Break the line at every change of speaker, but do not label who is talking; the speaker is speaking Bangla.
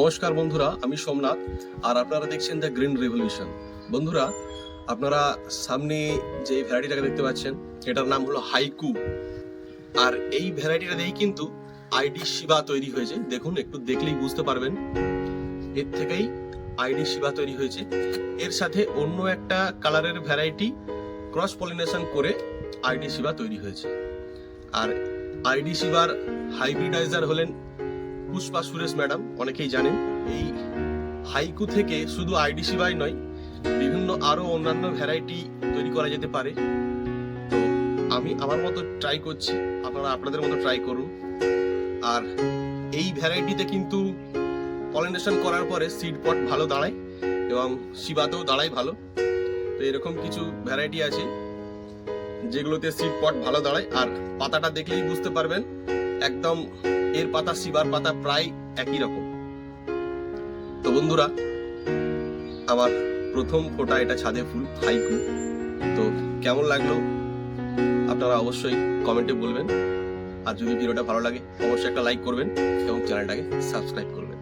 নমস্কার বন্ধুরা, আমি সোমনাথ, আর আপনারা দেখছেন দ্য গ্রিন রেভলিউশন বন্ধুরা, আপনারা সামনে যে ভ্যারাইটিটাকে দেখতে পাচ্ছেন, এটার নাম হলো হাইকু। আর এই ভ্যারাইটিটা দিয়েই কিন্তু আইডি শিবা তৈরি হয়েছে। দেখুন, একটু দেখলেই বুঝতে পারবেন। এর থেকেই আইডি শিবা তৈরি হয়েছে। এর সাথে অন্য একটা কালারের ভ্যারাইটি ক্রস পলিনেশন করে আইডি শিবা তৈরি হয়েছে। আর আইডি শিবার হাইব্রিডাইজার হলেন পুষ্পা সুরেশ ম্যাডাম, অনেকেই জানেন, এই হাইকু থেকে শুধু আইডি শিবাই নয়, বিভিন্ন আরও অন্যান্য ভ্যারাইটি তৈরি করা যেতে পারে। তো আমি আমার মতো ট্রাই করছি, আপনারা আপনাদের মতো ট্রাই করুন। আর এই ভ্যারাইটিতে কিন্তু পলিনেশন করার পরে সিড পট ভালো দাঁড়ায় এবং শিবাতেও দাঁড়ায় ভালো। তো এরকম কিছু ভ্যারাইটি আছে, যেগুলোতে সিড পট ভালো দাঁড়ায়। আর পাতাটা দেখলেই বুঝতে পারবেন, একদম এর পাতা শিবার পাতা প্রায় একই রকম। তো বন্ধুরা, আমার প্রথম ফোটা এটা ছাদে ফুল, হাইকু। তো কেমন লাগল? আপনারা অবশ্যই কমেন্টে বলবেন। আর যদি ভিডিওটা ভালো লাগে, অবশ্যই একটা লাইক করবেন এবং চ্যানেলটাকে সাবস্ক্রাইব করবেন।